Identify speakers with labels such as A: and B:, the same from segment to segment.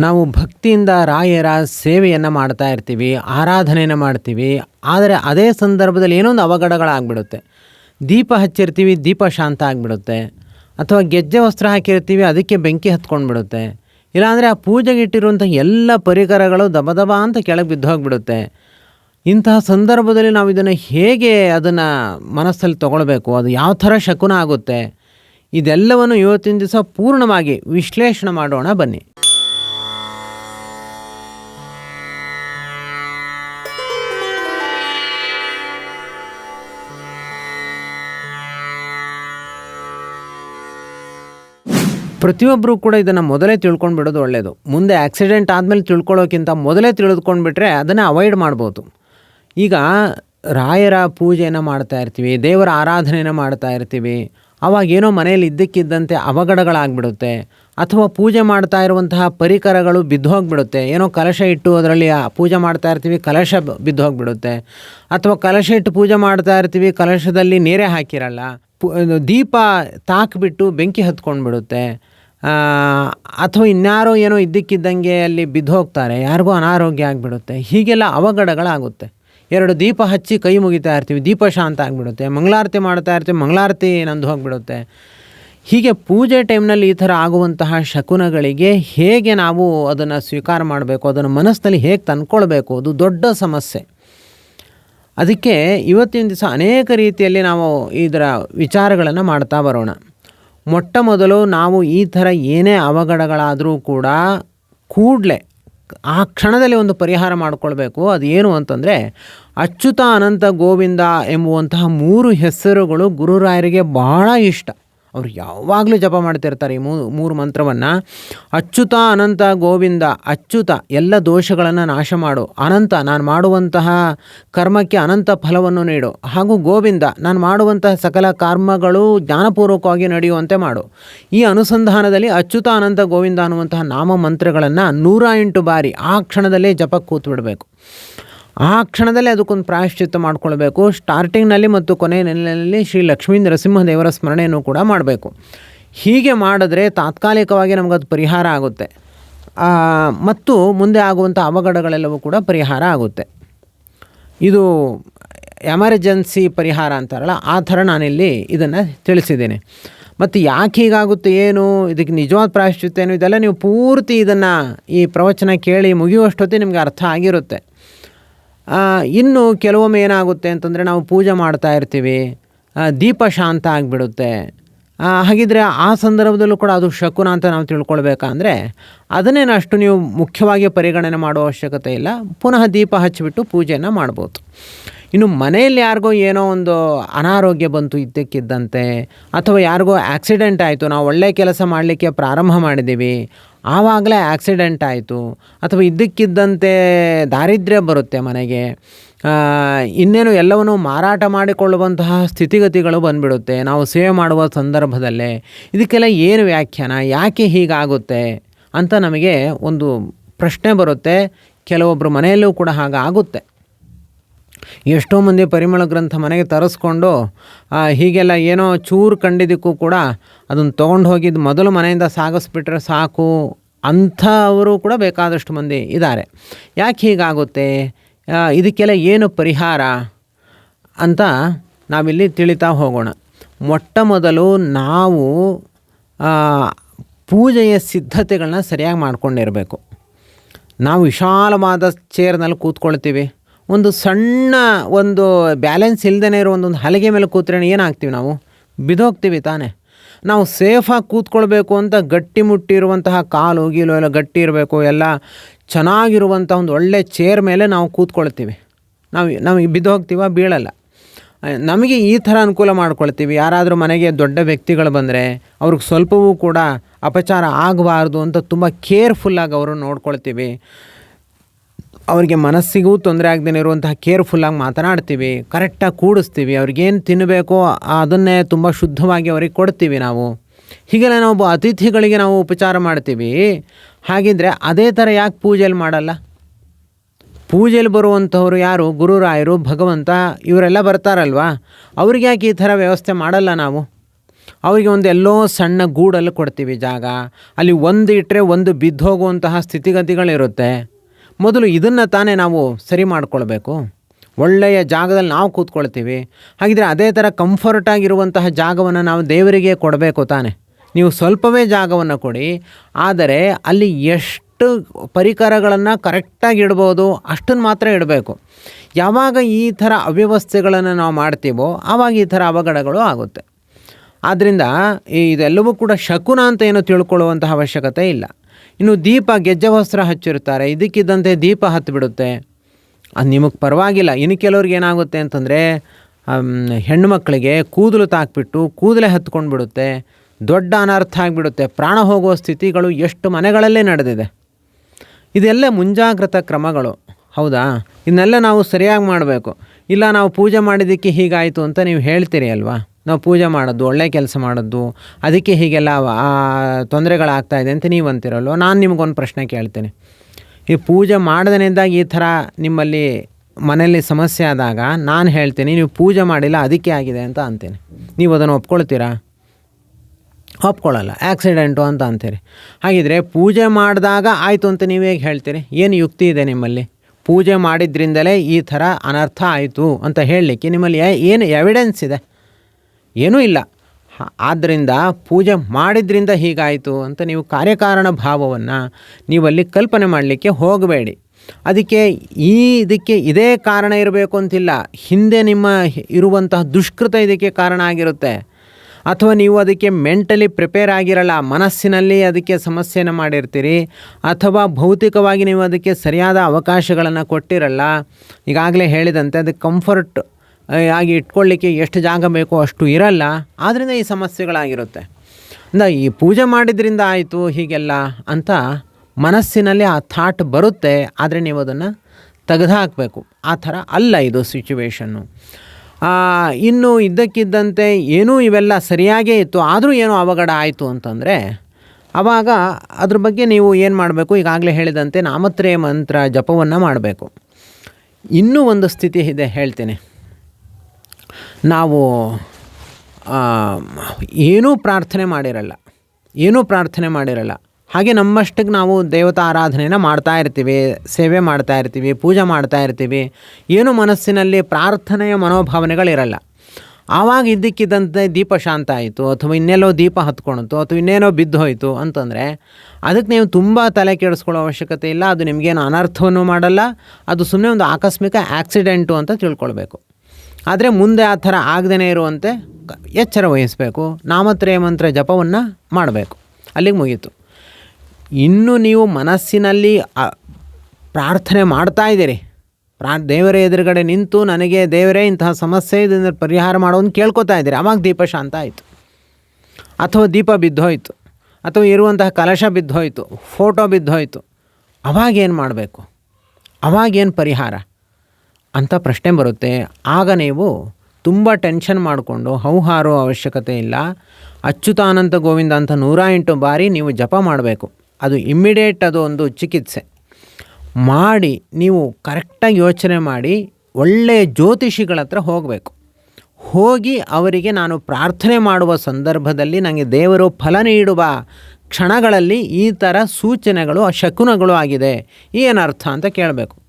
A: ನಾವು ಭಕ್ತಿಯಿಂದ ರಾಯರ ಸೇವೆಯನ್ನು ಮಾಡ್ತಾ ಇರ್ತೀವಿ, ಆರಾಧನೆಯನ್ನು ಮಾಡ್ತೀವಿ. ಆದರೆ ಅದೇ ಸಂದರ್ಭದಲ್ಲಿ ಏನೊಂದು ಅವಘಡಗಳಾಗ್ಬಿಡುತ್ತೆ. ದೀಪ ಹಚ್ಚಿರ್ತೀವಿ, ದೀಪ ಶಾಂತ ಆಗಿಬಿಡುತ್ತೆ. ಅಥವಾ ಗೆಜ್ಜೆ ವಸ್ತ್ರ ಹಾಕಿರ್ತೀವಿ, ಅದಕ್ಕೆ ಬೆಂಕಿ ಹತ್ಕೊಂಡ್ಬಿಡುತ್ತೆ. ಇಲ್ಲಾಂದರೆ ಆ ಪೂಜೆಗೆ ಇಟ್ಟಿರುವಂಥ ಎಲ್ಲ ಪರಿಕರಗಳು ದಬ ದಬ ಅಂತ ಕೆಳಗೆ ಬಿದ್ದು ಹೋಗಿಬಿಡುತ್ತೆ. ಇಂತಹ ಸಂದರ್ಭದಲ್ಲಿ ನಾವು ಇದನ್ನು ಹೇಗೆ ಅದನ್ನು ಮನಸ್ಸಲ್ಲಿ ತೊಗೊಳ್ಬೇಕು? ಅದು ಯಾವ ಥರ ಶಕುನ ಆಗುತ್ತೆ? ಇದೆಲ್ಲವನ್ನು ಇವತ್ತಿನ ದಿವಸ ಪೂರ್ಣವಾಗಿ ವಿಶ್ಲೇಷಣೆ ಮಾಡೋಣ ಬನ್ನಿ. ಪ್ರತಿಯೊಬ್ಬರು ಕೂಡ ಇದನ್ನು ಮೊದಲೇ ತಿಳ್ಕೊಂಡು ಬಿಡೋದು ಒಳ್ಳೆಯದು ಮುಂದೆ ಆಕ್ಸಿಡೆಂಟ್ ಆದಮೇಲೆ ತಿಳ್ಕೊಳ್ಳೋಕ್ಕಿಂತ ಮೊದಲೇ ತಿಳಿದುಕೊಂಡ್ಬಿಟ್ರೆ ಅದನ್ನು ಅವಾಯ್ಡ್ ಮಾಡ್ಬೋದು. ಈಗ ರಾಯರ ಪೂಜೆಯನ್ನು ಮಾಡ್ತಾ ಇರ್ತೀವಿ, ದೇವರ ಆರಾಧನೆಯನ್ನು ಮಾಡ್ತಾ ಇರ್ತೀವಿ, ಅವಾಗ ಏನೋ ಮನೆಯಲ್ಲಿ ಇದ್ದಕ್ಕಿದ್ದಂತೆ ಅವಘಡಗಳಾಗ್ಬಿಡುತ್ತೆ, ಅಥವಾ ಪೂಜೆ ಮಾಡ್ತಾ ಇರುವಂತಹ ಪರಿಕರಗಳು ಬಿದ್ದು ಹೋಗ್ಬಿಡುತ್ತೆ ಏನೋ ಕಲಶ ಇಟ್ಟು ಅದರಲ್ಲಿ ಪೂಜೆ ಮಾಡ್ತಾ ಇರ್ತೀವಿ, ಕಲಶ ಬ- ಬಿದ್ದು ಹೋಗ್ಬಿಡುತ್ತೆ ಅಥವಾ ಕಲಶ ಇಟ್ಟು ಪೂಜೆ ಮಾಡ್ತಾ ಇರ್ತೀವಿ, ಕಲಶದಲ್ಲಿ ನೀರೇ ಹಾಕಿರಲ್ಲ, ಪು- ದೀಪ ತಾಕ್ಬಿಟ್ಟು ಬೆಂಕಿ ಹತ್ಕೊಂಡ್ಬಿಡುತ್ತೆ ಅಥವಾ ಇನ್ಯಾರೋ ಏನೋ ಇದ್ದಕ್ಕಿದ್ದಂಗೆ ಅಲ್ಲಿ ಬಿದ್ದು ಹೋಗ್ತಾರೆ ಯಾರಿಗೂ ಅನಾರೋಗ್ಯ ಆಗಿಬಿಡುತ್ತೆ, ಹೀಗೆಲ್ಲ ಅವಘಡಗಳಾಗುತ್ತೆ. ಎರಡು ದೀಪ ಹಚ್ಚಿ ಕೈ ಮುಗಿತಾ ಇರ್ತೀವಿ, ದೀಪ ಶಾಂತ ಆಗಿಬಿಡುತ್ತೆ, ಮಂಗಳಾರತಿ ಮಾಡ್ತಾ ಇರ್ತೀವಿ, ಮಂಗಳಾರತಿ ನಂದು ಹೋಗಿಬಿಡುತ್ತೆ. ಹೀಗೆ ಪೂಜೆ ಟೈಮ್ನಲ್ಲಿ ಈ ಥರ ಆಗುವಂತಹ ಶಕುನಗಳಿಗೆ ಹೇಗೆ ನಾವು ಅದನ್ನು ಸ್ವೀಕಾರ ಮಾಡಬೇಕು, ಅದನ್ನು ಮನಸ್ಸಿನಲ್ಲಿ ಹೇಗೆ ತಂದ್ಕೊಳ್ಬೇಕು, ಅದು ದೊಡ್ಡ ಸಮಸ್ಯೆ. ಅದಕ್ಕೆ ಇವತ್ತಿನ ದಿವಸ ಅನೇಕ ರೀತಿಯಲ್ಲಿ ನಾವು ಇದರ ವಿಚಾರಗಳನ್ನು ಮಾಡ್ತಾ ಬರೋಣ. ಮೊಟ್ಟ ಮೊದಲು ನಾವು ಈ ಥರ ಏನೇ ಅವಘಡಗಳಾದರೂ ಕೂಡ ಕೂಡಲೇ ಆ ಕ್ಷಣದಲ್ಲಿ ಒಂದು ಪರಿಹಾರ ಮಾಡಿಕೊಳ್ಬೇಕು. ಅದು ಏನು ಅಂತಂದರೆ ಅಚ್ಯುತ ಅನಂತ ಗೋವಿಂದ ಎಂಬುವಂತಹ ಮೂರು ಹೆಸರುಗಳು ಗುರುರಾಯರಿಗೆ ಬಹಳ ಇಷ್ಟ. ಅವ್ರು ಯಾವಾಗಲೂ ಜಪ ಮಾಡ್ತಿರ್ತಾರೆ ಈ ಮೂ, ಮೂರು ಮಂತ್ರವನ್ನು. ಅಚ್ಯುತ, ಅನಂತ, ಗೋವಿಂದ, ಅಚ್ಯುತ, ಎಲ್ಲ ದೋಷಗಳನ್ನು ನಾಶ ಮಾಡು. ಅನಂತ, ನಾನು ಮಾಡುವಂತಹ ಕರ್ಮಕ್ಕೆ ಅನಂತ ಫಲವನ್ನು ನೀಡು. ಹಾಗೂ ಗೋವಿಂದ, ನಾನು ಮಾಡುವಂತಹ ಸಕಲ ಕರ್ಮಗಳು ಜ್ಞಾನಪೂರ್ವಕವಾಗಿ ನಡೆಯುವಂತೆ ಮಾಡು. ಈ ಅನುಸಂಧಾನದಲ್ಲಿ ಅಚ್ಯುತ, ಅನಂತ, ಗೋವಿಂದ ಅನ್ನುವಂತಹ ನಾಮ ಮಂತ್ರಗಳನ್ನು ನೂರ ಎಂಟು ಬಾರಿ ಆ ಕ್ಷಣದಲ್ಲೇ ಜಪ ಕೂತು ಬಿಡಬೇಕು ಆ ಕ್ಷಣದಲ್ಲೇ ಅದಕ್ಕೊಂದು ಪ್ರಾಯಶ್ಚಿತ್ತ ಮಾಡಿಕೊಳ್ಬೇಕು. ಸ್ಟಾರ್ಟಿಂಗ್ನಲ್ಲಿ ಮತ್ತು ಕೊನೆಯಲ್ಲಿ ಶ್ರೀ ಲಕ್ಷ್ಮೀ ನರಸಿಂಹದೇವರ ಸ್ಮರಣೆಯನ್ನು ಕೂಡ ಮಾಡಬೇಕು. ಹೀಗೆ ಮಾಡಿದ್ರೆ ತಾತ್ಕಾಲಿಕವಾಗಿ ನಮಗದು ಪರಿಹಾರ ಆಗುತ್ತೆ. ಮತ್ತು ಮುಂದೆ ಆಗುವಂಥ ಅವಘಡಗಳೆಲ್ಲವೂ ಕೂಡ ಪರಿಹಾರ ಆಗುತ್ತೆ. ಇದು ಎಮರ್ಜೆನ್ಸಿ ಪರಿಹಾರ ಅಂತಾರಲ್ಲ, ಆ ಥರ ನಾನಿಲ್ಲಿ ಇದನ್ನು ತಿಳಿಸಿದ್ದೇನೆ. ಮತ್ತು ಯಾಕೆ ಹೀಗಾಗುತ್ತೆ, ಏನು, ಇದಕ್ಕೆ ನಿಜವಾದ ಪ್ರಾಯಶ್ಚಿತ್ತ ಏನು ಇದೆಲ್ಲ ನೀವು ಪೂರ್ತಿ ಇದನ್ನು ಈ ಪ್ರವಚನ ಕೇಳಿ ಮುಗಿಯುವಷ್ಟೊತ್ತಿಗೆ ನಿಮಗೆ ಅರ್ಥ ಆಗಿರುತ್ತೆ. ಇನ್ನು ಕೆಲವೊಮ್ಮೆ ಏನಾಗುತ್ತೆ ಅಂತಂದರೆ ನಾವು ಪೂಜೆ ಮಾಡ್ತಾ ಇರ್ತೀವಿ. ದೀಪ ಶಾಂತ ಆಗಿಬಿಡುತ್ತೆ. ಹಾಗಿದ್ರೆ ಆ ಸಂದರ್ಭದಲ್ಲೂ ಕೂಡ ಅದು ಶಕುನ ಅಂತ ನಾವು ತಿಳ್ಕೊಳ್ಬೇಕಂದ್ರೆ ಅದನ್ನೇನು ಅಷ್ಟು ನೀವು ಮುಖ್ಯವಾಗಿ ಪರಿಗಣನೆ ಮಾಡೋ ಅವಶ್ಯಕತೆ ಇಲ್ಲ. ಪುನಃ ದೀಪ ಹಚ್ಚಿಬಿಟ್ಟು ಪೂಜೆಯನ್ನು ಮಾಡ್ಬೋದು. ಇನ್ನು ಮನೆಯಲ್ಲಿ ಯಾರಿಗೋ ಏನೋ ಒಂದು ಅನಾರೋಗ್ಯ ಬಂತು ಇದ್ದಕ್ಕಿದ್ದಂತೆ ಅಥವಾ ಯಾರಿಗೋ ಆಕ್ಸಿಡೆಂಟ್ ಆಯಿತು, ನಾವು ಒಳ್ಳೆಯ ಕೆಲಸ ಮಾಡಲಿಕ್ಕೆ ಪ್ರಾರಂಭ ಮಾಡಿದ್ದೀವಿ ಆವಾಗಲೇ ಆಕ್ಸಿಡೆಂಟ್ ಆಯಿತು. ಅಥವಾ ಇದ್ದಕ್ಕಿದ್ದಂತೆ ದಾರಿದ್ರ್ಯ ಬರುತ್ತೆ ಮನೆಗೆ. ಇನ್ನೇನು ಎಲ್ಲವನ್ನು ಮಾರಾಟ ಮಾಡಿಕೊಳ್ಳುವಂತಹ ಸ್ಥಿತಿಗತಿಗಳು ಬಂದ್ಬಿಡುತ್ತೆ. ನಾವು ಸೇವೆ ಮಾಡುವ ಸಂದರ್ಭದಲ್ಲೇ. ಇದಕ್ಕೆಲ್ಲ ಏನು ವ್ಯಾಖ್ಯಾನ? ಯಾಕೆ ಹೀಗಾಗುತ್ತೆ ಅಂತ ನಮಗೆ ಒಂದು ಪ್ರಶ್ನೆ ಬರುತ್ತೆ. ಕೆಲವೊಬ್ಬರು ಮನೆಯಲ್ಲೂ ಕೂಡ ಹಾಗಾಗುತ್ತೆ. ಎಷ್ಟೋ ಮಂದಿ ಪರಿಮಳ ಗ್ರಂಥ ಮನೆಗೆ ತರಿಸ್ಕೊಂಡು ಹೀಗೆಲ್ಲ ಏನೋ ಚೂರು ಕಂಡಿದ್ದಕ್ಕೂ ಕೂಡ ಅದನ್ನು ತೊಗೊಂಡು ಹೋಗಿದ್ದು ಮೊದಲು ಮನೆಯಿಂದ ಸಾಗಿಸ್ಬಿಟ್ರೆ ಸಾಕು ಅಂಥವರು ಕೂಡ ಬೇಕಾದಷ್ಟು ಮಂದಿ ಇದ್ದಾರೆ. ಯಾಕೆ ಹೀಗಾಗುತ್ತೆ? ಇದಕ್ಕೆಲ್ಲ ಏನು ಪರಿಹಾರ ಅಂತ ನಾವಿಲ್ಲಿ ತಿಳಿತಾ ಹೋಗೋಣ. ಮೊಟ್ಟ ಮೊದಲು ನಾವು ಪೂಜೆಯ ಸಿದ್ಧತೆಗಳನ್ನ ಸರಿಯಾಗಿ ಮಾಡ್ಕೊಂಡಿರಬೇಕು. ನಾವು ವಿಶಾಲವಾದ ಚೇರ್ನಲ್ಲಿ ಕೂತ್ಕೊಳ್ತೀವಿ. ಒಂದು ಸಣ್ಣ ಒಂದು ಬ್ಯಾಲೆನ್ಸ್ ಇಲ್ಲದೇ ಇರೋ ಒಂದೊಂದು ಹಲಗೆ ಮೇಲೆ ಕೂತ್ರೆ ಏನಾಗ್ತೀವಿ ನಾವು? ಬಿದೋಗ್ತೀವಿ ತಾನೇ. ನಾವು ಸೇಫಾಗಿ ಕೂತ್ಕೊಳ್ಬೇಕು ಅಂತ ಗಟ್ಟಿ ಮುಟ್ಟಿರುವಂತಹ ಕಾಲು, ಗೀಲು ಎಲ್ಲ ಗಟ್ಟಿ ಇರಬೇಕು, ಎಲ್ಲ ಚೆನ್ನಾಗಿರುವಂಥ ಒಂದು ಒಳ್ಳೆ ಚೇರ್ ಮೇಲೆ ನಾವು ಕೂತ್ಕೊಳ್ತೀವಿ. ನಾವು ನಮಗೆ ಬಿದ್ದೋಗ್ತೀವ ಬೀಳಲ್ಲ. ನಮಗೆ ಈ ಥರ ಅನುಕೂಲ ಮಾಡ್ಕೊಳ್ತೀವಿ. ಯಾರಾದರೂ ಮನೆಗೆ ದೊಡ್ಡ ವ್ಯಕ್ತಿಗಳು ಬಂದರೆ ಅವ್ರಿಗೆ ಸ್ವಲ್ಪವೂ ಕೂಡ ಅಪಚಾರ ಆಗಬಾರ್ದು ಅಂತ ತುಂಬ ಕೇರ್ಫುಲ್ಲಾಗಿ ಅವರು ನೋಡ್ಕೊಳ್ತೀವಿ. ಅವ್ರಿಗೆ ಮನಸ್ಸಿಗೂ ತೊಂದರೆ ಆಗದೇ ಇರುವಂತಹ ಕೇರ್ಫುಲ್ಲಾಗಿ ಮಾತನಾಡ್ತೀವಿ ಕರೆಕ್ಟಾಗಿ ಕೂಡಿಸ್ತೀವಿ, ಅವ್ರಿಗೇನು ತಿನ್ನಬೇಕೋ ಅದನ್ನೇ ತುಂಬ ಶುದ್ಧವಾಗಿ ಅವ್ರಿಗೆ ಕೊಡ್ತೀವಿ ನಾವು. ಹೀಗೆಲ್ಲ ನಾವು ಅತಿಥಿಗಳಿಗೆ ನಾವು ಉಪಚಾರ ಮಾಡ್ತೀವಿ. ಹಾಗಿದ್ರೆ ಅದೇ ಥರ ಯಾಕೆ ಪೂಜೆಯಲ್ಲಿ ಮಾಡಲ್ಲ? ಪೂಜೆಯಲ್ಲಿ ಬರುವಂಥವ್ರು ಯಾರು? ಗುರುರಾಯರು ಭಗವಂತ ಇವರೆಲ್ಲ ಬರ್ತಾರಲ್ವಾ? ಅವ್ರಿಗೆ ಯಾಕೆ ಈ ಥರ ವ್ಯವಸ್ಥೆ ಮಾಡಲ್ಲ ನಾವು? ಅವರಿಗೆ ಒಂದು ಎಲ್ಲೋ ಸಣ್ಣ ಗೂಡಲ್ಲಿ ಕೊಡ್ತೀವಿ ಜಾಗ. ಅಲ್ಲಿ ಒಂದು ಇಟ್ಟರೆ ಒಂದು ಬಿದ್ದೋಗುವಂತಹ ಸ್ಥಿತಿಗತಿಗಳಿರುತ್ತೆ. ಮೊದಲು ಇದನ್ನು ತಾನೇ ನಾವು ಸರಿ ಮಾಡಿಕೊಳ್ಬೇಕು. ಒಳ್ಳೆಯ ಜಾಗದಲ್ಲಿ ನಾವು ಕೂತ್ಕೊಳ್ತೀವಿ. ಹಾಗಿದ್ರೆ ಅದೇ ಥರ ಕಂಫರ್ಟಾಗಿರುವಂತಹ ಜಾಗವನ್ನು ನಾವು ದೇವರಿಗೆ ಕೊಡಬೇಕು ತಾನೆ. ನೀವು ಸ್ವಲ್ಪವೇ ಜಾಗವನ್ನು ಕೊಡಿ. ಆದರೆ ಅಲ್ಲಿ ಎಷ್ಟು ಪರಿಕರಗಳನ್ನು ಕರೆಕ್ಟಾಗಿ ಇಡ್ಬೋದು ಅಷ್ಟನ್ನು ಮಾತ್ರ ಇಡಬೇಕು. ಯಾವಾಗ ಈ ಥರ ಅವ್ಯವಸ್ಥೆಗಳನ್ನು ನಾವು ಮಾಡ್ತೀವೋ ಆವಾಗ ಈ ಥರ ಅವಘಡಗಳು ಆಗುತ್ತೆ. ಆದ್ದರಿಂದ ಇದೆಲ್ಲವೂ ಕೂಡ ಶಕುನ ಅಂತ ಏನು ತಿಳ್ಕೊಳ್ಳುವಂತಹ ಅವಶ್ಯಕತೆ ಇಲ್ಲ. ಇನ್ನು ದೀಪ ಗೆಜ್ಜೆ ವಸ್ತ್ರ ಹಚ್ಚಿರ್ತಾರೆ ಇದಕ್ಕಿದ್ದಂತೆ ದೀಪ ಹತ್ತು ಬಿಡುತ್ತೆ ಅದು ನಿಮಗೆ ಪರವಾಗಿಲ್ಲ. ಇನ್ನು ಕೆಲವ್ರಿಗೆ ಏನಾಗುತ್ತೆ ಅಂತಂದರೆ ಹೆಣ್ಣು ಮಕ್ಕಳಿಗೆ ಕೂದಲು ತಾಕ್ಬಿಟ್ಟು ಕೂದಲೇ ಹತ್ಕೊಂಡು ಬಿಡುತ್ತೆ ದೊಡ್ಡ ಅನರ್ಥ ಆಗಿಬಿಡುತ್ತೆ. ಪ್ರಾಣ ಹೋಗುವ ಸ್ಥಿತಿಗಳು ಎಷ್ಟು ಮನೆಗಳಲ್ಲೇ ನಡೆದಿದೆ. ಇದೆಲ್ಲ ಮುಂಜಾಗ್ರತಾ ಕ್ರಮಗಳು. ಹೌದಾ? ಇದನ್ನೆಲ್ಲ ನಾವು ಸರಿಯಾಗಿ ಮಾಡಬೇಕು. ಇಲ್ಲ, ನಾವು ಪೂಜೆ ಮಾಡಿದ್ದಕ್ಕೆ ಹೀಗಾಯಿತು ಅಂತ ನೀವು ಹೇಳ್ತೀರಿ ಅಲ್ವಾ? ನಾವು ಪೂಜೆ ಮಾಡೋದು, ಒಳ್ಳೆ ಕೆಲಸ ಮಾಡೋದು, ಅದಕ್ಕೆ ಹೀಗೆಲ್ಲ ತೊಂದರೆಗಳಾಗ್ತಾ ಇದೆ ಅಂತ ನೀವು ಅಂತಿರಲ್ವ? ನಾನು ನಿಮಗೊಂದು ಪ್ರಶ್ನೆ ಕೇಳ್ತೇನೆ. ಈ ಪೂಜೆ ಮಾಡದನಿಂದಾಗ ಈ ಥರ ನಿಮ್ಮಲ್ಲಿ ಮನೆಯಲ್ಲಿ ಸಮಸ್ಯೆ ಆದಾಗ ನಾನು ಹೇಳ್ತೀನಿ, ನೀವು ಪೂಜೆ ಮಾಡಿಲ್ಲ, ಅದಕ್ಕೆ ಆಗಿದೆ ಅಂತ ಅಂತೇನೆ. ನೀವು ಅದನ್ನು ಒಪ್ಕೊಳ್ತೀರಾ? ಒಪ್ಕೊಳ್ಳಲ್ಲ ಆ್ಯಕ್ಸಿಡೆಂಟು ಅಂತ ಅಂತೀರಿ. ಹಾಗಿದ್ರೆ ಪೂಜೆ ಮಾಡಿದಾಗ ಆಯಿತು ಅಂತ ನೀವು ಹೇಗೆ ಹೇಳ್ತೀರಿ? ಏನು ಯುಕ್ತಿ ಇದೆ ನಿಮ್ಮಲ್ಲಿ? ಪೂಜೆ ಮಾಡಿದ್ರಿಂದಲೇ ಈ ಥರ ಅನರ್ಥ ಆಯಿತು ಅಂತ ಹೇಳಲಿಕ್ಕೆ ನಿಮ್ಮಲ್ಲಿ ಏನು ಎವಿಡೆನ್ಸ್ ಇದೆ? ಏನೂ ಇಲ್ಲ. ಆದ್ದರಿಂದ ಪೂಜೆ ಮಾಡಿದ್ರಿಂದ ಹೀಗಾಯಿತು ಅಂತ ನೀವು ಕಾರ್ಯಕಾರಣ ಭಾವವನ್ನು ನೀವಲ್ಲಿ ಕಲ್ಪನೆ ಮಾಡಲಿಕ್ಕೆ ಹೋಗಬೇಡಿ. ಅದಕ್ಕೆ ಈ ಇದಕ್ಕೆ ಇದೇ ಕಾರಣ ಇರಬೇಕು ಅಂತಿಲ್ಲ. ಹಿಂದೆ ನಿಮ್ಮ ಇರುವಂತಹ ದುಷ್ಕೃತ ಇದಕ್ಕೆ ಕಾರಣ ಆಗಿರುತ್ತೆ. ಅಥವಾ ನೀವು ಅದಕ್ಕೆ ಮೆಂಟಲಿ ಪ್ರಿಪೇರ್ ಆಗಿರಲ್ಲ, ಮನಸ್ಸಿನಲ್ಲಿ ಅದಕ್ಕೆ ಸಮಸ್ಯೆಯನ್ನು ಮಾಡಿರ್ತೀರಿ, ಅಥವಾ ಭೌತಿಕವಾಗಿ ನೀವು ಅದಕ್ಕೆ ಸರಿಯಾದ ಅವಕಾಶಗಳನ್ನು ಕೊಟ್ಟಿರಲ್ಲ. ಈಗಾಗಲೇ ಹೇಳಿದಂತೆ ಅದಕ್ಕೆ ಕಂಫರ್ಟ್ ಆಗಿ ಇಟ್ಕೊಳ್ಳಿಕ್ಕೆ ಎಷ್ಟು ಜಾಗ ಬೇಕೋ ಅಷ್ಟು ಇರಲ್ಲ. ಆದ್ದರಿಂದ ಈ ಸಮಸ್ಯೆಗಳಾಗಿರುತ್ತೆ. ಅಂದ, ಈ ಪೂಜೆ ಮಾಡಿದ್ರಿಂದ ಆಯಿತು ಹೀಗೆಲ್ಲ ಅಂತ ಮನಸ್ಸಿನಲ್ಲಿ ಆ ಥಾಟ್ ಬರುತ್ತೆ. ಆದರೆ ನೀವು ಅದನ್ನು ತೆಗೆದುಹಾಕಬೇಕು. ಆ ಥರ ಅಲ್ಲ ಇದು ಸಿಚುವೇಶನ್ನು ಇನ್ನು ಇದ್ದಕ್ಕಿದ್ದಂತೆ ಏನೂ ಇವೆಲ್ಲ ಸರಿಯಾಗೇ ಇತ್ತು. ಆದರೂ ಏನೋ ಅವಘಡ ಆಯಿತು ಅಂತಂದರೆ ಆವಾಗ ಅದ್ರ ಬಗ್ಗೆ ನೀವು ಏನು ಮಾಡಬೇಕು? ಈಗಾಗಲೇ ಹೇಳಿದಂತೆ ನಾಮತ್ರೇ ಮಂತ್ರ ಜಪವನ್ನು ಮಾಡಬೇಕು. ಇನ್ನೂ ಒಂದು ಸ್ಥಿತಿ ಇದೆ ಹೇಳ್ತೇನೆ. ನಾವು ಏನೂ ಪ್ರಾರ್ಥನೆ ಮಾಡಿರಲ್ಲ. ಏನೂ ಪ್ರಾರ್ಥನೆ ಮಾಡಿರಲ್ಲ. ಹಾಗೆ ನಮ್ಮಷ್ಟಕ್ಕೆ ನಾವು ದೇವತಾ ಆರಾಧನೆಯನ್ನು ಮಾಡ್ತಾ ಇರ್ತೀವಿ, ಸೇವೆ ಮಾಡ್ತಾ ಇರ್ತೀವಿ, ಪೂಜೆ ಮಾಡ್ತಾ ಇರ್ತೀವಿ. ಏನು ಮನಸ್ಸಿನಲ್ಲಿ ಪ್ರಾರ್ಥನೆಯ ಮನೋಭಾವನೆಗಳಿರಲ್ಲ. ಆವಾಗ ಇದ್ದಕ್ಕಿದ್ದಂತೆ ದೀಪ ಶಾಂತ ಆಯಿತು, ಅಥವಾ ಇನ್ನೆಲ್ಲೋ ದೀಪ ಹತ್ಕೊಳ್ತು ಅಥವಾ ಇನ್ನೇನೋ ಬಿದ್ದು ಹೋಯಿತು ಅಂತಂದರೆ, ಅದಕ್ಕೆ ನೀವು ತುಂಬ ತಲೆ ಕೆಡಿಸ್ಕೊಳ್ಳೋ ಅವಶ್ಯಕತೆ ಇಲ್ಲ. ಅದು ನಿಮಗೇನು ಅನರ್ಥವನ್ನು ಮಾಡಲ್ಲ. ಅದು ಸುಮ್ಮನೆ ಒಂದು ಆಕಸ್ಮಿಕ ಆಕ್ಸಿಡೆಂಟು ಅಂತ ತಿಳ್ಕೊಳ್ಬೇಕು. ಆದರೆ ಮುಂದೆ ಆ ಥರ ಆಗದೇ ಇರುವಂತೆ ಎಚ್ಚರ ವಹಿಸಬೇಕು. ನಾಮತ್ರಯ ಮಂತ್ರ ಜಪವನ್ನು ಮಾಡಬೇಕು. ಅಲ್ಲಿಗೆ ಮುಗೀತು. ಇನ್ನು ನೀವು ಮನಸ್ಸಿನಲ್ಲಿ ಪ್ರಾರ್ಥನೆ ಮಾಡ್ತಾ ಇದ್ದೀರಿ. ಪ್ರಾ, ದೇವರ ಎದುರುಗಡೆ ನಿಂತು ನನಗೆ, ದೇವರೇ, ಇಂತಹ ಸಮಸ್ಯೆ ಇದನ್ನು ಪರಿಹಾರ ಮಾಡೋದನ್ನು ಕೇಳ್ಕೊತಾ ಇದ್ದೀರಿ. ಅವಾಗ ದೀಪ ಶಾಂತ ಆಯಿತು. ಅಥವಾ ದೀಪ ಬಿದ್ದೋಯ್ತು. ಅಥವಾ ಇರುವಂತಹ ಕಲಶ ಬಿದ್ದೋಯ್ತು. ಫೋಟೋ ಬಿದ್ದೋಯ್ತು. ಅವಾಗೇನು ಮಾಡಬೇಕು? ಅವಾಗೇನು ಪರಿಹಾರ? ಅಂತ ಪ್ರಶ್ನೆ ಬರುತ್ತೆ. ಆಗ ನೀವು ತುಂಬ ಟೆನ್ಷನ್ ಮಾಡಿಕೊಂಡು ಹೌಹಾರೋ ಅವಶ್ಯಕತೆ ಇಲ್ಲ. ಅಚ್ಯುತಾನಂತ ಗೋವಿಂದ ಅಂತ ನೂರ ಎಂಟು ಬಾರಿ ನೀವು ಜಪ ಮಾಡಬೇಕು. ಅದು ಇಮ್ಮಿಡಿಯೇಟ್ ಅದು ಒಂದು ಚಿಕಿತ್ಸೆ. ಮಾಡಿ ನೀವು ಕರೆಕ್ಟಾಗಿ ಯೋಚನೆ ಮಾಡಿ ಒಳ್ಳೆಯ ಜ್ಯೋತಿಷಿಗಳ ಹತ್ರ ಹೋಗಬೇಕು. ಹೋಗಿ ಅವರಿಗೆ ನಾನು ಪ್ರಾರ್ಥನೆ ಮಾಡುವ ಸಂದರ್ಭದಲ್ಲಿ ನನಗೆ ದೇವರು ಫಲ ನೀಡುವ ಕ್ಷಣಗಳಲ್ಲಿ ಈ ಥರ ಸೂಚನೆಗಳು, ಶಕುನಗಳು ಆಗಿದೆ. ಏನರ್ಥ ಅಂತ ಕೇಳಬೇಕು.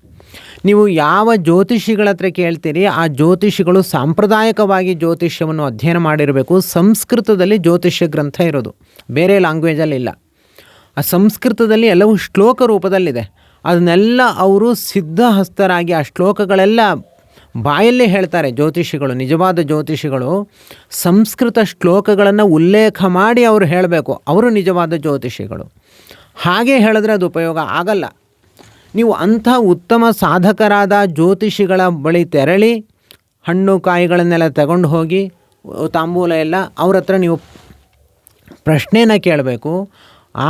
A: ನೀವು ಯಾವ ಜ್ಯೋತಿಷಿಗಳ ಹತ್ರ ಕೇಳ್ತೀರಿ, ಆ ಜ್ಯೋತಿಷಿಗಳು ಸಾಂಪ್ರದಾಯಿಕವಾಗಿ ಜ್ಯೋತಿಷ್ಯವನ್ನು ಅಧ್ಯಯನ ಮಾಡಿರಬೇಕು. ಸಂಸ್ಕೃತದಲ್ಲಿ ಜ್ಯೋತಿಷ್ಯ ಗ್ರಂಥ ಇರೋದು. ಬೇರೆ ಲ್ಯಾಂಗ್ವೇಜಲ್ಲಿ ಇಲ್ಲ. ಆ ಸಂಸ್ಕೃತದಲ್ಲಿ ಎಲ್ಲವೂ ಶ್ಲೋಕ ರೂಪದಲ್ಲಿದೆ. ಅದನ್ನೆಲ್ಲ ಅವರು ಸಿದ್ಧಹಸ್ತರಾಗಿ ಆ ಶ್ಲೋಕಗಳೆಲ್ಲ ಬಾಯಲ್ಲೇ ಹೇಳ್ತಾರೆ ಜ್ಯೋತಿಷಿಗಳು, ನಿಜವಾದ ಜ್ಯೋತಿಷಿಗಳು. ಸಂಸ್ಕೃತ ಶ್ಲೋಕಗಳನ್ನು ಉಲ್ಲೇಖ ಮಾಡಿ ಅವರು ಹೇಳಬೇಕು. ಅವರು ನಿಜವಾದ ಜ್ಯೋತಿಷಿಗಳು. ಹಾಗೆ ಹೇಳಿದ್ರೆ ಅದು ಉಪಯೋಗ ಆಗಲ್ಲ. ನೀವು ಅಂಥ ಉತ್ತಮ ಸಾಧಕರಾದ ಜ್ಯೋತಿಷಿಗಳ ಬಳಿ ತೆರಳಿ, ಹಣ್ಣು ಕಾಯಿಗಳನ್ನೆಲ್ಲ ತಗೊಂಡು ಹೋಗಿ, ತಾಂಬೂಲ ಎಲ್ಲ ಅವ್ರ ಹತ್ರ ನೀವು ಪ್ರಶ್ನೆನ ಕೇಳಬೇಕು.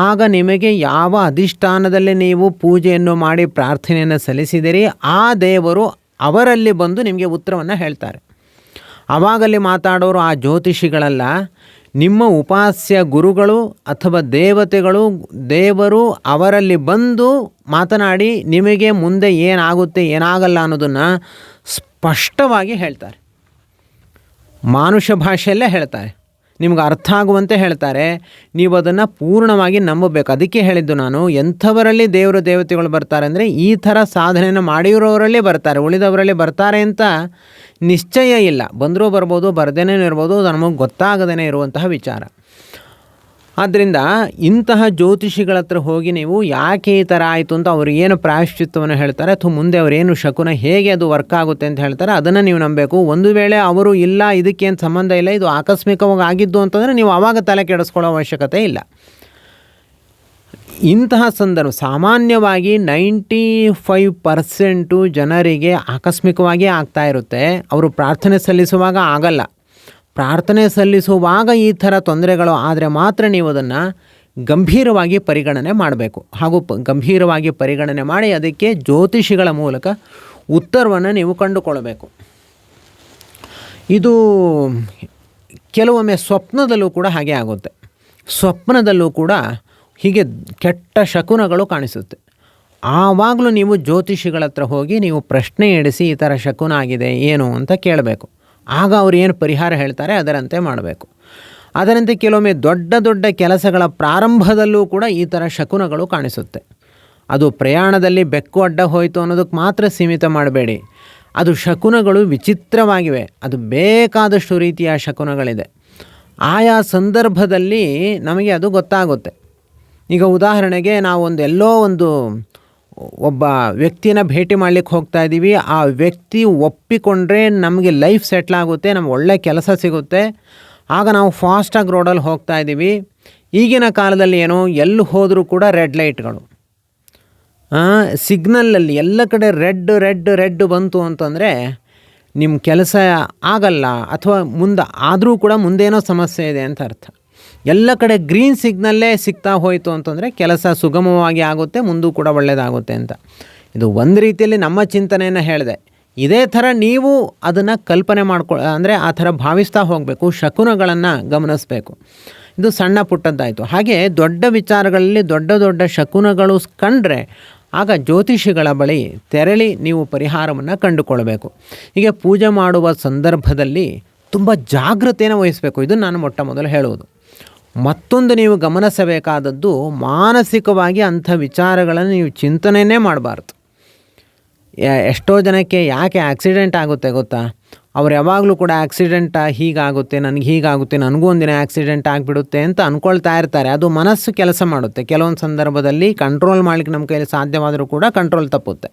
A: ಆಗ ನಿಮಗೆ ಯಾವ ಅಧಿಷ್ಠಾನದಲ್ಲಿ ನೀವು ಪೂಜೆಯನ್ನು ಮಾಡಿ ಪ್ರಾರ್ಥನೆಯನ್ನು ಸಲ್ಲಿಸಿದಿರಿ, ಆ ದೇವರು ಅವರಲ್ಲಿ ಬಂದು ನಿಮಗೆ ಉತ್ತರವನ್ನು ಹೇಳ್ತಾರೆ. ಅವಾಗಲ್ಲಿ ಮಾತಾಡೋರು ಆ ಜ್ಯೋತಿಷಿಗಳಲ್ಲ ನಿಮ್ಮ ಉಪಾಸ್ಯ ಗುರುಗಳು ಅಥವಾ ದೇವತೆಗಳು, ದೇವರು ಅವರಲ್ಲಿ ಬಂದು ಮಾತನಾಡಿ ನಿಮಗೆ ಮುಂದೆ ಏನಾಗುತ್ತೆ, ಏನಾಗಲ್ಲ ಅನ್ನೋದನ್ನು ಸ್ಪಷ್ಟವಾಗಿ ಹೇಳ್ತಾರೆ. ಮಾನುಷ ಭಾಷೆಯಲ್ಲೇ ಹೇಳ್ತಾರೆ. ನಿಮ್ಗೆ ಅರ್ಥ ಆಗುವಂತೆ ಹೇಳ್ತಾರೆ. ನೀವು ಅದನ್ನು ಪೂರ್ಣವಾಗಿ ನಂಬಬೇಕು. ಅದಕ್ಕೆ ಹೇಳಿದ್ದು ನಾನು, ಎಂಥವರಲ್ಲಿ ದೇವರು ದೇವತೆಗಳು ಬರ್ತಾರೆ ಅಂದರೆ ಈ ಥರ ಸಾಧನೆಯನ್ನು ಮಾಡಿರೋರಲ್ಲಿ ಬರ್ತಾರೆ, ಉಳಿದವರಲ್ಲಿ ಬರ್ತಾರೆ ಅಂತ ನಿಶ್ಚಯ ಇಲ್ಲ. ಬಂದರೂ ಬರ್ಬೋದು ಬರ್ದೇನೇ ಇರ್ಬೋದು, ನಮಗೆ ಗೊತ್ತಾಗದೇ ಇರುವಂತಹ ವಿಚಾರ. ಆದ್ದರಿಂದ ಇಂತಹ ಜ್ಯೋತಿಷಿಗಳ ಹತ್ರ ಹೋಗಿ ನೀವು ಯಾಕೆ ಈ ಥರ ಆಯಿತು ಅಂತ ಅವರು ಏನು ಪ್ರಾಯಶ್ಚಿತ್ವವನ್ನು ಹೇಳ್ತಾರೆ ಅಥವಾ ಮುಂದೆ ಅವರೇನು ಶಕುನ ಹೇಗೆ ಅದು ವರ್ಕ್ ಆಗುತ್ತೆ ಅಂತ ಹೇಳ್ತಾರೆ, ಅದನ್ನು ನೀವು ನಂಬಬೇಕು. ಒಂದು ವೇಳೆ ಅವರು ಇಲ್ಲ, ಇದಕ್ಕೇನು ಸಂಬಂಧ ಇಲ್ಲ, ಇದು ಆಕಸ್ಮಿಕವಾಗಿ ಆಗಿದ್ದು ಅಂತಂದರೆ ನೀವು ಆವಾಗ ತಲೆ ಕೆಡಿಸ್ಕೊಳ್ಳೋ ಅವಶ್ಯಕತೆ ಇಲ್ಲ. ಇಂತಹ ಸಂದರ್ಭ ಸಾಮಾನ್ಯವಾಗಿ ನೈಂಟಿ ಫೈವ್ ಪರ್ಸೆಂಟು ಜನರಿಗೆ ಆಕಸ್ಮಿಕವಾಗಿ ಆಗ್ತಾ ಇರುತ್ತೆ. ಅವರು ಪ್ರಾರ್ಥನೆ ಸಲ್ಲಿಸುವಾಗ ಆಗಲ್ಲ. ಪ್ರಾರ್ಥನೆ ಸಲ್ಲಿಸುವಾಗ ಈ ಥರ ತೊಂದರೆಗಳು ಆದರೆ ಮಾತ್ರ ನೀವು ಅದನ್ನು ಗಂಭೀರವಾಗಿ ಪರಿಗಣನೆ ಮಾಡಬೇಕು. ಹಾಗೂ ಪ ಗಂಭೀರವಾಗಿ ಪರಿಗಣನೆ ಮಾಡಿ ಅದಕ್ಕೆ ಜ್ಯೋತಿಷಿಗಳ ಮೂಲಕ ಉತ್ತರವನ್ನು ನೀವು ಕಂಡುಕೊಳ್ಳಬೇಕು. ಇದು ಕೆಲವೊಮ್ಮೆ ಸ್ವಪ್ನದಲ್ಲೂ ಕೂಡ ಹಾಗೆ ಆಗುತ್ತೆ. ಸ್ವಪ್ನದಲ್ಲೂ ಕೂಡ ಹೀಗೆ ಕೆಟ್ಟ ಶಕುನಗಳು ಕಾಣಿಸುತ್ತೆ. ಆವಾಗಲೂ ನೀವು ಜ್ಯೋತಿಷಿಗಳ ಹತ್ರ ಹೋಗಿ ನೀವು ಪ್ರಶ್ನೆ ಎಡಿಸಿ ಈ ಥರ ಶಕುನ ಆಗಿದೆ ಏನು ಅಂತ ಕೇಳಬೇಕು. ಆಗ ಅವ್ರು ಏನು ಪರಿಹಾರ ಹೇಳ್ತಾರೆ ಅದರಂತೆ ಮಾಡಬೇಕು. ಅದರಂತೆ ಕೆಲವೊಮ್ಮೆ ದೊಡ್ಡ ದೊಡ್ಡ ಕೆಲಸಗಳ ಪ್ರಾರಂಭದಲ್ಲೂ ಕೂಡ ಈ ಥರ ಶಕುನಗಳು ಕಾಣಿಸುತ್ತೆ. ಅದು ಪ್ರಯಾಣದಲ್ಲಿ ಬೆಕ್ಕು ಅಡ್ಡ ಹೋಯಿತು ಅನ್ನೋದಕ್ಕೆ ಮಾತ್ರ ಸೀಮಿತ ಮಾಡಬೇಡಿ. ಅದು ಶಕುನಗಳು ವಿಚಿತ್ರವಾಗಿವೆ. ಅದು ಬೇಕಾದಷ್ಟು ರೀತಿಯ ಶಕುನಗಳಿದೆ. ಆಯಾ ಸಂದರ್ಭದಲ್ಲಿ ನಮಗೆ ಅದು ಗೊತ್ತಾಗುತ್ತೆ. ಈಗ ಉದಾಹರಣೆಗೆ ನಾವು ಒಂದು ಎಲ್ಲೋ ಒಂದು ಒಬ್ಬ ವ್ಯಕ್ತಿನ ಭೇಟಿ ಮಾಡ್ಲಿಕ್ಕೆ ಹೋಗ್ತಾ ಇದ್ದೀವಿ. ಆ ವ್ಯಕ್ತಿ ಒಪ್ಪಿಕೊಂಡ್ರೆ ನಮಗೆ ಲೈಫ್ ಸೆಟ್ಲ್ ಆಗುತ್ತೆ, ನಮ್ಗೆ ಒಳ್ಳೆ ಕೆಲಸ ಸಿಗುತ್ತೆ. ಆಗ ನಾವು ಫಾಸ್ಟಾಗಿ ರೋಡಲ್ಲಿ ಹೋಗ್ತಾ ಇದ್ದೀವಿ. ಈಗಿನ ಕಾಲದಲ್ಲಿ ಏನು, ಎಲ್ಲಿ ಹೋದರೂ ಕೂಡ ರೆಡ್ ಲೈಟ್ಗಳು ಸಿಗ್ನಲಲ್ಲಿ ಎಲ್ಲ ಕಡೆ ರೆಡ್ ರೆಡ್ ರೆಡ್ ಬಂತು ಅಂತಂದರೆ ನಿಮ್ಮ ಕೆಲಸ ಆಗಲ್ಲ, ಅಥವಾ ಮುಂದೆ ಆದರೂ ಕೂಡ ಮುಂದೇನೋ ಸಮಸ್ಯೆ ಇದೆ ಅಂತ ಅರ್ಥ. ಎಲ್ಲ ಕಡೆ ಗ್ರೀನ್ ಸಿಗ್ನಲ್ಲೇ ಸಿಗ್ತಾ ಹೋಯಿತು ಅಂತಂದರೆ ಕೆಲಸ ಸುಗಮವಾಗಿ ಆಗುತ್ತೆ, ಮುಂದೂ ಕೂಡ ಒಳ್ಳೆಯದಾಗುತ್ತೆ ಅಂತ. ಇದು ಒಂದು ರೀತಿಯಲ್ಲಿ ನಮ್ಮ ಚಿಂತನೆಯನ್ನು ಹೇಳಿದೆ. ಇದೇ ಥರ ನೀವು ಅದನ್ನು ಕಲ್ಪನೆ ಮಾಡ್ಕೊ, ಅಂದರೆ ಆ ಥರ ಭಾವಿಸ್ತಾ ಹೋಗಬೇಕು, ಶಕುನಗಳನ್ನು ಗಮನಿಸಬೇಕು. ಇದು ಸಣ್ಣ ಪುಟ್ಟದ್ದಾಯಿತು. ಹಾಗೆ ದೊಡ್ಡ ವಿಚಾರಗಳಲ್ಲಿ ದೊಡ್ಡ ದೊಡ್ಡ ಶಕುನಗಳು ಕಂಡ್ರೆ ಆಗ ಜ್ಯೋತಿಷಿಗಳ ಬಳಿ ತೆರಳಿ ನೀವು ಪರಿಹಾರವನ್ನು ಕಂಡುಕೊಳ್ಬೇಕು. ಹೀಗೆ ಪೂಜೆ ಮಾಡುವ ಸಂದರ್ಭದಲ್ಲಿ ತುಂಬ ಜಾಗ್ರತೆಯನ್ನು ವಹಿಸಬೇಕು. ಇದು ನಾನು ಮೊಟ್ಟ ಮೊದಲು ಹೇಳುವುದು. ಮತ್ತೊಂದು ನೀವು ಗಮನಿಸಬೇಕಾದದ್ದು ಮಾನಸಿಕವಾಗಿ ಅಂಥ ವಿಚಾರಗಳನ್ನು ನೀವು ಚಿಂತನೆಯೇ ಮಾಡಬಾರ್ದು. ಎಷ್ಟೋ ಜನಕ್ಕೆ ಯಾಕೆ ಆಕ್ಸಿಡೆಂಟ್ ಆಗುತ್ತೆ ಗೊತ್ತಾ? ಅವ್ರು ಯಾವಾಗಲೂ ಕೂಡ ಆಕ್ಸಿಡೆಂಟ ಹೀಗಾಗುತ್ತೆ, ನನಗೆ ಹೀಗಾಗುತ್ತೆ, ನನಗೂ ಒಂದಿನ ಆಕ್ಸಿಡೆಂಟ್ ಆಗಿಬಿಡುತ್ತೆ ಅಂತ ಅಂದ್ಕೊಳ್ತಾ ಇರ್ತಾರೆ. ಅದು ಮನಸ್ಸು ಕೆಲಸ ಮಾಡುತ್ತೆ. ಕೆಲವೊಂದು ಸಂದರ್ಭದಲ್ಲಿ ಕಂಟ್ರೋಲ್ ಮಾಡಲಿಕ್ಕೆ ನಮ್ಮ ಕೈಯಲ್ಲಿ ಸಾಧ್ಯವಾದರೂ ಕೂಡ ಕಂಟ್ರೋಲ್ ತಪ್ಪುತ್ತೆ.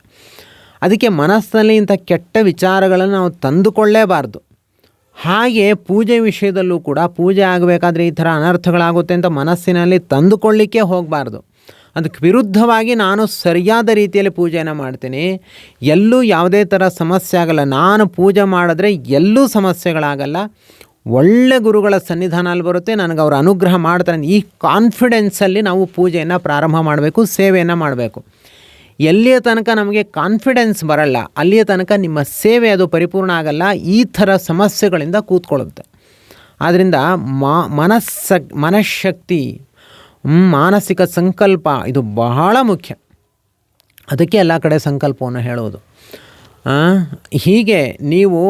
A: ಅದಕ್ಕೆ ಮನಸ್ಸಿನಲ್ಲಿ ಇಂಥ ಕೆಟ್ಟ ವಿಚಾರಗಳನ್ನು ನಾವು ತಂದುಕೊಳ್ಳೇಬಾರ್ದು. ಹಾಗೆ ಪೂಜೆ ವಿಷಯದಲ್ಲೂ ಕೂಡ ಪೂಜೆ ಆಗಬೇಕಾದ್ರೆ ಈ ಥರ ಅನರ್ಥಗಳಾಗುತ್ತೆ ಅಂತ ಮನಸ್ಸಿನಲ್ಲಿ ತಂದುಕೊಳ್ಳಿಕ್ಕೆ ಹೋಗಬಾರ್ದು. ಅದಕ್ಕೆ ವಿರುದ್ಧವಾಗಿ ನಾನು ಸರಿಯಾದ ರೀತಿಯಲ್ಲಿ ಪೂಜೆಯನ್ನು ಮಾಡ್ತೀನಿ. ಎಲ್ಲೂ ಯಾವುದೇ ಥರ ಸಮಸ್ಯೆ ಆಗಲ್ಲ. ನಾನು ಪೂಜೆ ಮಾಡಿದ್ರೆ ಎಲ್ಲೂ ಸಮಸ್ಯೆಗಳಾಗಲ್ಲ. ಒಳ್ಳೆ ಗುರುಗಳ ಸನ್ನಿಧಾನಲ್ಲಿ ಬರುತ್ತೆ. ನನಗೆ ಅವರು ಅನುಗ್ರಹ ಮಾಡ್ತಾರೆ ಈ ಕಾನ್ಫಿಡೆನ್ಸಲ್ಲಿ ನಾವು ಪೂಜೆಯನ್ನು ಪ್ರಾರಂಭ ಮಾಡಬೇಕು, ಸೇವೆಯನ್ನು ಮಾಡಬೇಕು. ಎಲ್ಲಿಯ ತನಕ ನಮಗೆ ಕಾನ್ಫಿಡೆನ್ಸ್ ಬರಲ್ಲ, ಅಲ್ಲಿಯ ತನಕ ನಿಮ್ಮ ಸೇವೆ ಅದು ಪರಿಪೂರ್ಣ ಆಗಲ್ಲ, ಈ ಥರ ಸಮಸ್ಯೆಗಳಿಂದ ಕೂತ್ಕೊಳ್ಳುತ್ತೆ. ಆದ್ದರಿಂದ ಮಾ, ಮನಸ್ಸ, ಮನಃಶಕ್ತಿ ಮಾನಸಿಕ ಸಂಕಲ್ಪ, ಇದು ಬಹಳ ಮುಖ್ಯ. ಅದಕ್ಕೆ ಎಲ್ಲ ಕಡೆ ಸಂಕಲ್ಪವನ್ನು ಹೇಳೋದು. ಹೀಗೆ ನೀವು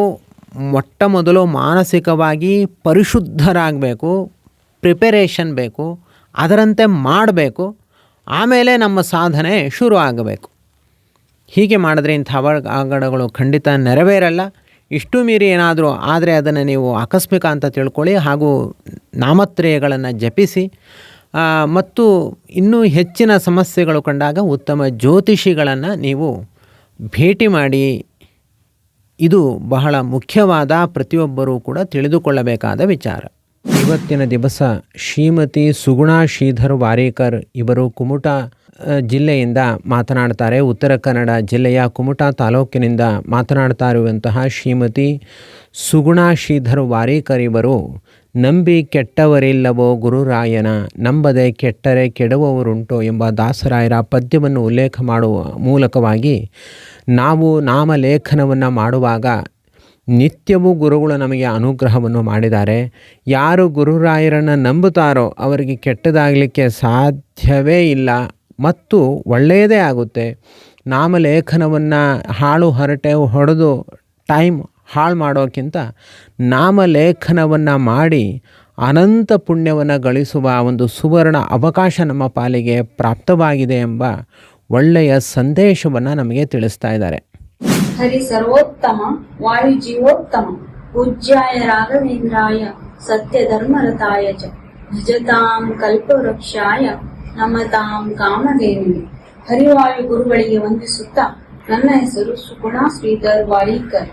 A: ಮೊಟ್ಟ ಮೊದಲು ಮಾನಸಿಕವಾಗಿ ಪರಿಶುದ್ಧರಾಗಬೇಕು ಪ್ರಿಪರೇಷನ್ ಬೇಕು, ಅದರಂತೆ ಮಾಡಬೇಕು. ಆಮೇಲೆ ನಮ್ಮ ಸಾಧನೆ ಶುರು ಆಗಬೇಕು ಹೀಗೆ ಮಾಡಿದ್ರೆ ಇಂಥ ಅವಘಡಗಳು ಖಂಡಿತ ನೆರವೇರಲ್ಲ. ಇಷ್ಟು ಮೀರಿ ಏನಾದರೂ ಆದರೆ ಅದನ್ನು ನೀವು ಆಕಸ್ಮಿಕ ಅಂತ ತಿಳ್ಕೊಳ್ಳಿ ಹಾಗೂ ನಾಮತ್ರಯಗಳನ್ನು ಜಪಿಸಿ. ಮತ್ತು ಇನ್ನೂ ಹೆಚ್ಚಿನ ಸಮಸ್ಯೆಗಳು ಕಂಡಾಗ ಉತ್ತಮ ಜ್ಯೋತಿಷಿಗಳನ್ನು ನೀವು ಭೇಟಿ ಮಾಡಿ. ಇದು ಬಹಳ ಮುಖ್ಯವಾದ ಪ್ರತಿಯೊಬ್ಬರೂ ಕೂಡ ತಿಳಿದುಕೊಳ್ಳಬೇಕಾದ ವಿಚಾರ. ಇವತ್ತಿನ ದಿವಸ ಶ್ರೀಮತಿ ಸುಗುಣಾ ಶ್ರೀಧರ್ ವಾರೇಕರ್ ಇವರು ಕುಮುಟ ಜಿಲ್ಲೆಯಿಂದ ಮಾತನಾಡ್ತಾರೆ. ಉತ್ತರ ಕನ್ನಡ ಜಿಲ್ಲೆಯ ಕುಮುಟ ತಾಲೂಕಿನಿಂದ ಮಾತನಾಡ್ತಾ ಇರುವಂತಹ ಶ್ರೀಮತಿ ಸುಗುಣಾ ಶ್ರೀಧರ್ ವಾರೇಕರ್ ಇವರು, ನಂಬಿ ಕೆಟ್ಟವರಿಲ್ಲವೋ ಗುರುರಾಯನ, ನಂಬದೆ ಕೆಟ್ಟರೆ ಕೆಡುವವರುಂಟೋ ಎಂಬ ದಾಸರಾಯರ ಪದ್ಯವನ್ನು ಉಲ್ಲೇಖ ಮಾಡುವ ಮೂಲಕವಾಗಿ ನಾವು ನಾಮಲೇಖನವನ್ನು ಮಾಡುವಾಗ ನಿತ್ಯವೂ ಗುರುಗಳು ನಮಗೆ ಅನುಗ್ರಹವನ್ನು ಮಾಡಿದ್ದಾರೆ. ಯಾರು ಗುರುರಾಯರನ್ನು ನಂಬುತ್ತಾರೋ ಅವರಿಗೆ ಕೆಟ್ಟದಾಗಲಿಕ್ಕೆ ಸಾಧ್ಯವೇ ಇಲ್ಲ. ಮತ್ತು ಒಳ್ಳೆಯದೇ ಆಗುತ್ತೆ. ನಾಮಲೇಖನವನ್ನು ಹಾಳು ಹರಟೆ ಹೊಡೆದು ಟೈಮ್ ಹಾಳು ಮಾಡೋಕ್ಕಿಂತ ನಾಮಲೇಖನವನ್ನು ಮಾಡಿ ಅನಂತ ಪುಣ್ಯವನ್ನು ಗಳಿಸುವ ಒಂದು ಸುವರ್ಣ ಅವಕಾಶ ನಮ್ಮ ಪಾಲಿಗೆ ಪ್ರಾಪ್ತವಾಗಿದೆ ಎಂಬ ಒಳ್ಳೆಯ ಸಂದೇಶವನ್ನು ನಮಗೆ ತಿಳಿಸ್ತಾ ಇದ್ದಾರೆ.
B: ಹರಿ ಸರ್ವೋತ್ತಮ, ವಾಯು ಜೀವೋತ್ತಮ, ಪೂಜ್ಯಾಯ ರಾಘವೇಂದ್ರಾಯ ಸತ್ಯ ಧರ್ಮರತಾಯ ಚ. ಭಜತಾಂ ಕಲ್ಪವೃಕ್ಷಾಯ, ನಮತಾಂ ಕಾಮಧೇನುವೆ. ಹರಿವಾಯು ಗುರುಗಳಿಗೆ ವಂದಿಸುತ್ತಾ ನನ್ನ ಹೆಸರು ಸುಗುಣ ಶ್ರೀಧರ್ ವಾಳೀಕರ್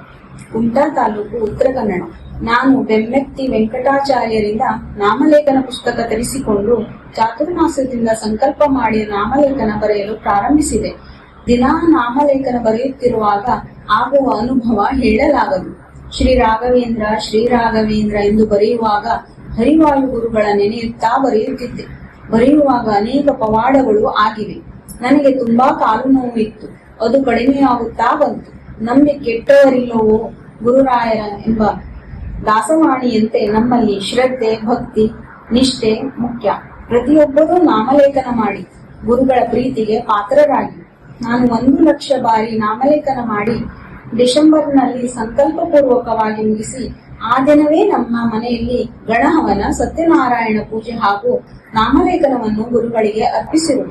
B: ಕುಮಟಾ ತಾಲೂಕು ಉತ್ತರ ಕನ್ನಡ. ನಾನು ಬೆಮ್ಮೆತ್ತಿ ವೆಂಕಟಾಚಾರ್ಯರಿಂದ ನಾಮಲೇಖನ ಪುಸ್ತಕ ತರಿಸಿಕೊಂಡು ಚಾತುರ್ಮಾಸದಿಂದ ಸಂಕಲ್ಪ ಮಾಡಿ ನಾಮಲೇಖನ ಬರೆಯಲು ಪ್ರಾರಂಭಿಸಿದೆ. ದಿನಾ ನಾಮಲೇಖನ ಬರೆಯುತ್ತಿರುವಾಗ ಆಗುವ ಅನುಭವ ಹೇಳಲಾಗದು. ಶ್ರೀ ರಾಘವೇಂದ್ರ ಶ್ರೀ ರಾಘವೇಂದ್ರ ಎಂದು ಬರೆಯುವಾಗ ಹರಿವಾಯು ಗುರುಗಳ ನೆನೆಯುತ್ತಾ ಬರೆಯುತ್ತಿದ್ದೆ. ಬರೆಯುವಾಗ ಅನೇಕ ಪವಾಡಗಳು ಆಗಿವೆ. ನನಗೆ ತುಂಬಾ ಕಾಲು ನೋವಿತ್ತು ಅದು ಕಡಿಮೆಯಾಗುತ್ತಾ ಬಂತು. ನಮ್ಮ ಕೆಟ್ಟವರಿಲ್ಲವೋ ಗುರುರಾಯರ ಎಂಬ ದಾಸವಾಣಿಯಂತೆ ನಮ್ಮಲ್ಲಿ ಶ್ರದ್ಧೆ, ಭಕ್ತಿ, ನಿಷ್ಠೆ ಮುಖ್ಯ. ಪ್ರತಿಯೊಬ್ಬರೂ ನಾಮಲೇಖನ ಮಾಡಿ ಗುರುಗಳ ಪ್ರೀತಿಗೆ ಪಾತ್ರರಾಗಿ. ನಾನು ಒಂದು ಲಕ್ಷ ಬಾರಿ ನಾಮಲೇಖನ ಮಾಡಿ ಡಿಸೆಂಬರ್ನಲ್ಲಿ ಸಂಕಲ್ಪ ಪೂರ್ವಕವಾಗಿ ಮುಗಿಸಿ, ಆ ದಿನವೇ ನಮ್ಮ ಮನೆಯಲ್ಲಿ ಗಣಹವನ, ಸತ್ಯನಾರಾಯಣ ಪೂಜೆ ಹಾಗೂ ನಾಮಲೇಖನವನ್ನು ಗುರುಗಳಿಗೆ ಅರ್ಪಿಸಿರು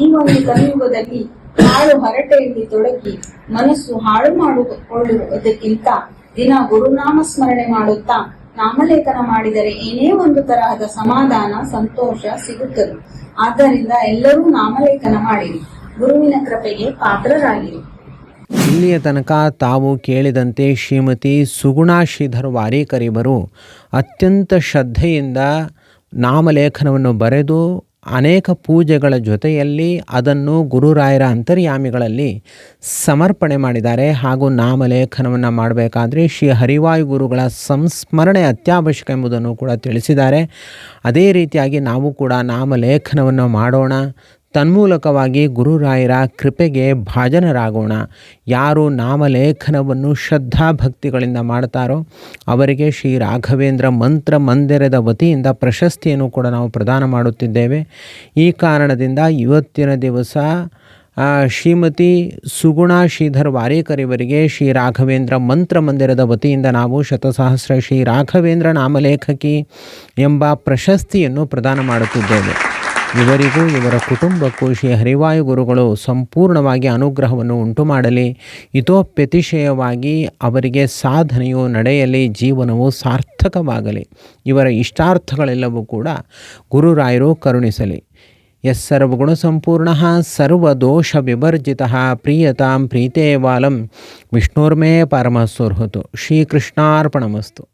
B: ಈ ಒಂದು ಕಲಿಯುಗದಲ್ಲಿ ಹಾಳು ಹರಟೆಯಲ್ಲಿ ತೊಡಗಿ ಮನಸ್ಸು ಹಾಳು ಮಾಡಿಕೊಳ್ಳುವುದಕ್ಕಿಂತ ದಿನ ಗುರುನಾಮ ಸ್ಮರಣೆ ಮಾಡುತ್ತಾ ನಾಮಲೇಖನ ಮಾಡಿದರೆ ಏನೇ ಒಂದು ತರಹದ ಸಮಾಧಾನ, ಸಂತೋಷ ಸಿಗುತ್ತದೆ. ಆದ್ದರಿಂದ ಎಲ್ಲರೂ ನಾಮಲೇಖನ ಮಾಡಿರಿ. ಗುರುವಿನ ಕೃಪೆಗೆ ಪಾತ್ರರಾಗಿರಿ.
A: ಇಲ್ಲಿಯ ತನಕ ತಾವು ಕೇಳಿದಂತೆ ಶ್ರೀಮತಿ ಸುಗುಣಾ ಶ್ರೀಧರ್ ವಾರೀಕರಿವರು ಅತ್ಯಂತ ಶ್ರದ್ಧೆಯಿಂದ ನಾಮಲೇಖನವನ್ನು ಬರೆದು ಅನೇಕ ಪೂಜೆಗಳ ಜೊತೆಯಲ್ಲಿ ಅದನ್ನು ಗುರುರಾಯರ ಅಂತರ್ಯಾಮಿಗಳಲ್ಲಿ ಸಮರ್ಪಣೆ ಮಾಡಿದ್ದಾರೆ ಹಾಗೂ ನಾಮಲೇಖನವನ್ನು ಮಾಡಬೇಕಾದ್ರೆ ಶ್ರೀ ಹರಿವಾಯು ಗುರುಗಳ ಸಂಸ್ಮರಣೆ ಅತ್ಯವಶ್ಯಕ ಎಂಬುದನ್ನು ಕೂಡ ತಿಳಿಸಿದ್ದಾರೆ. ಅದೇ ರೀತಿಯಾಗಿ ನಾವು ಕೂಡ ನಾಮಲೇಖನವನ್ನು ಮಾಡೋಣ ತನ್ಮೂಲಕವಾಗಿ ಗುರುರಾಯರ ಕೃಪೆಗೆ ಭಾಜನರಾಗೋಣ. ಯಾರು ನಾಮಲೇಖನವನ್ನು ಶ್ರದ್ಧಾಭಕ್ತಿಗಳಿಂದ ಮಾಡ್ತಾರೋ ಅವರಿಗೆ ಶ್ರೀ ರಾಘವೇಂದ್ರ ಮಂತ್ರ ಮಂದಿರದ ವತಿಯಿಂದ ಪ್ರಶಸ್ತಿಯನ್ನು ಕೂಡ ನಾವು ಪ್ರದಾನ ಮಾಡುತ್ತಿದ್ದೇವೆ. ಈ ಕಾರಣದಿಂದ ಇವತ್ತಿನ ದಿವಸ ಶ್ರೀಮತಿ ಸುಗುಣ ಶ್ರೀಧರ್ ವಾರೇಕರ್ ಇವರಿಗೆ ಶ್ರೀ ರಾಘವೇಂದ್ರ ಮಂತ್ರ ಮಂದಿರದ ವತಿಯಿಂದ ನಾವು ಶತಸಹಸ್ರ ಶ್ರೀ ರಾಘವೇಂದ್ರ ನಾಮಲೇಖಕಿ ಎಂಬ ಪ್ರಶಸ್ತಿಯನ್ನು ಪ್ರದಾನ ಮಾಡುತ್ತಿದ್ದೇವೆ. ಇವರಿಗೂ ಇವರ ಕುಟುಂಬಕ್ಕೂ ಶ್ರೀ ಹರಿವಾಯು ಗುರುಗಳು ಸಂಪೂರ್ಣವಾಗಿ ಅನುಗ್ರಹವನ್ನು ಉಂಟು ಮಾಡಲಿ ಇತೋಪ್ಯತಿಶಯವಾಗಿ ಅವರಿಗೆ ಸಾಧನೆಯು ನಡೆಯಲಿ, ಜೀವನವು ಸಾರ್ಥಕವಾಗಲಿ. ಇವರ ಇಷ್ಟಾರ್ಥಗಳೆಲ್ಲವೂ ಕೂಡ ಗುರುರಾಯರು ಕರುಣಿಸಲಿ. ಎಸ್ ಸರ್ವಗುಣ ಸಂಪೂರ್ಣ ಸರ್ವದೋಷ ವಿವರ್ಜಿತ ಪ್ರೀಯತಾಂ ಪ್ರೀತೇವಾಲಂ. ವಿಷ್ಣುರ್ಮೇ ಶ್ರೀ ಶ್ರೀಕೃಷ್ಣಾರ್ಪಣಮಸ್ತು.